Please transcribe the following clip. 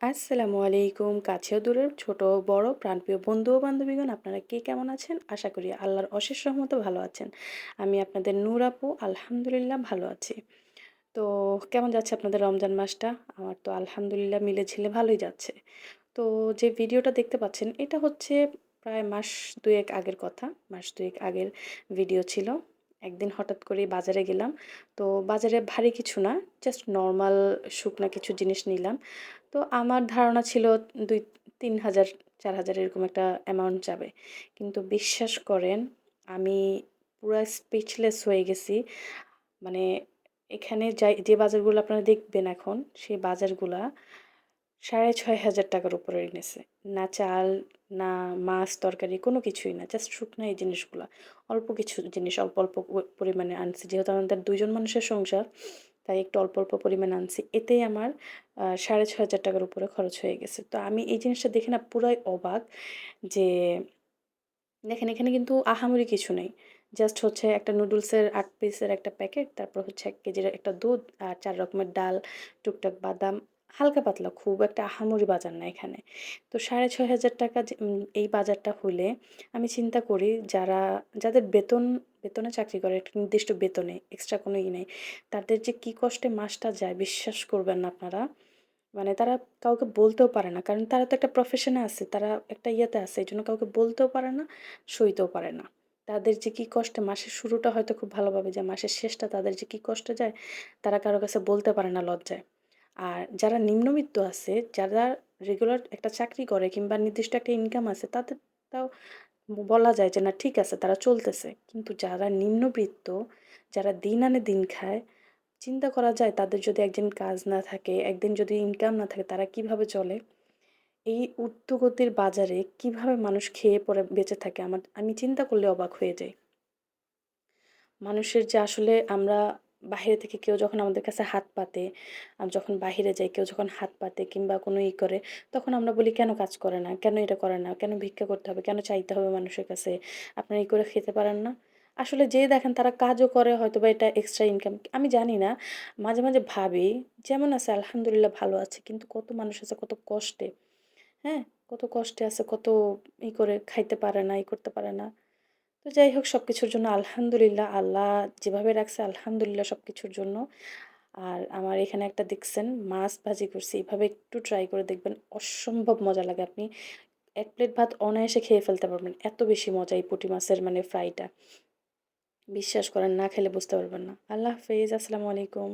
আসসালামু আলাইকুম। কাছেও দূরের ছোট, বড়, প্রাণপ্রিয় বন্ধু ও বান্ধবীগণ, আপনারা কে কেমন আছেন? আশা করি আল্লাহর অশেষ রহমতে ভালো আছেন। আমি আপনাদের নূর আপু, আলহামদুলিল্লাহ ভালো আছি। তো কেমন যাচ্ছে আপনাদের রমজান মাসটা? আমার তো আলহামদুলিল্লাহ মিলে ঝিলে ভালোই যাচ্ছে। তো যে ভিডিওটা দেখতে পাচ্ছেন, এটা হচ্ছে প্রায় মাস দুয়েক আগের কথা, মাস দুয়েক আগের ভিডিও ছিল। একদিন হঠাৎ করে বাজারে গেলাম। তো বাজারে ভারী কিছু না জাস্ট নর্মাল শুকনা কিছু জিনিস নিলাম। তো আমার ধারণা ছিল দুই, তিন হাজার, চার হাজার এরকম একটা অ্যামাউন্ট যাবে। কিন্তু বিশ্বাস করেন, আমি পুরো স্পিচলেস হয়ে গেছি। মানে এখানে যাই, যে বাজারগুলো আপনারা দেখবেন এখন, সেই বাজারগুলা সাড়ে ছয় হাজার টাকার উপরে এনেছে। না চাল, না মাছ, তরকারি, কোনো কিছুই না জাস্ট শুকনো এই জিনিসগুলো। অল্প কিছু জিনিস, অল্প অল্প পরিমাণে আনছি। যেহেতু আমাদের দুজন মানুষের সংসার, তাই একটু অল্প অল্প পরিমাণে আনছি। এতেই আমার সাড়ে ছ হাজার টাকার উপরে খরচ হয়ে গেছে। তো আমি এই জিনিসটা দেখে না পুরাই অবাক যে, দেখেন এখানে কিন্তু আহামরি কিছু নেই। জাস্ট হচ্ছে একটা নুডলসের আট পিসের একটা প্যাকেট তারপর হচ্ছে এক কেজির একটা দুধ আর চার রকমের ডাল, টুকটাক বাদাম হালকা পাতলা, খুব একটা আহামরি বাজার না এখানে। তো সাড়ে ছয় হাজার টাকা এই বাজারটা হলে আমি চিন্তা করি যারা, যাদের বেতন, বেতনে চাকরি করে, একটা নির্দিষ্ট বেতনে এক্সট্রা কোনো ই নেই, তাদের যে কী কষ্টে মাসটা যায় বিশ্বাস করবেন না আপনারা। মানে তারা কাউকে বলতেও পারে না, কারণ তারা তো একটা প্রফেশনে আছে, তারা একটা ইয়েতে আছে, এই জন্য কাউকে বলতেও পারে না, সইতেও পারে না। তাদের যে কী কষ্টে, মাসের শুরুটা হয়তো খুব ভালোভাবে যায়, মাসের শেষটা তাদের যে কী কষ্টে যায়, তারা কারও কাছে বলতে পারে না লজ্জায়। আর যারা নিম্নবিত্ত আছে, যারা রেগুলার একটা চাকরি করে কিংবা নির্দিষ্ট একটা ইনকাম আছে তাদের তাও বলা যায় যে, না, ঠিক আছে, তারা চলতেছে। কিন্তু যারা নিম্নবৃত্ত, যারা দিন আনে দিন খায়, চিন্তা করা যায় তাদের যদি একদিন কাজ না থাকে, একদিন যদি ইনকাম না থাকে, তারা কীভাবে চলে? এই ঊর্ধ্বগতির বাজারে কীভাবে মানুষ খেয়ে পরে বেঁচে থাকে? আমার, আমি চিন্তা করলে অবাক হয়ে যাই। মানুষের যে আসলে আমরা বাহিরে থেকে কেউ যখন আমাদের কাছে হাত পাতে যখন বাহিরে যাই, কেউ যখন হাত পাতে কিংবা কোনো ই করে, তখন আমরা বলি, কেন কাজ করে না? কেন এটা করে না? কেন ভিক্ষা করতে হবে? কেন চাইতে হবে মানুষের কাছে? আপনারা এই করে খেতে পারেন না? আসলে যে দেখেন তারা কাজও করে হয়তো বা এটা এক্সট্রা ইনকাম আমি জানি না। মাঝে মাঝে ভাবি, যেমন আছে, আলহামদুলিল্লাহ ভালো আছে, কিন্তু কত মানুষ আছে, কত কষ্টে হ্যাঁ? কত কষ্টে আছে, কত ই করে খাইতে পারে না, ই করতে পারে না। তো যাই হোক সব কিছুর জন্য আলহামদুলিল্লাহ আল্লাহ যেভাবে রাখছে, আলহামদুলিল্লাহ সব কিছুর জন্য। আর আমার এখানে একটা দেখছেন, মাছ ভাজি করছি এইভাবে একটু ট্রাই করে দেখবেন, অসম্ভব মজা লাগে। আপনি এক প্লেট ভাত অনায়াসে খেয়ে ফেলতে পারবেন, এত বেশি মজা এই পুঁটি মাছের মানে ফ্রাইটা বিশ্বাস করেন, না খেলে বুঝতে পারবেন না। আল্লাহ হাফেজ, আসসালামু আলাইকুম।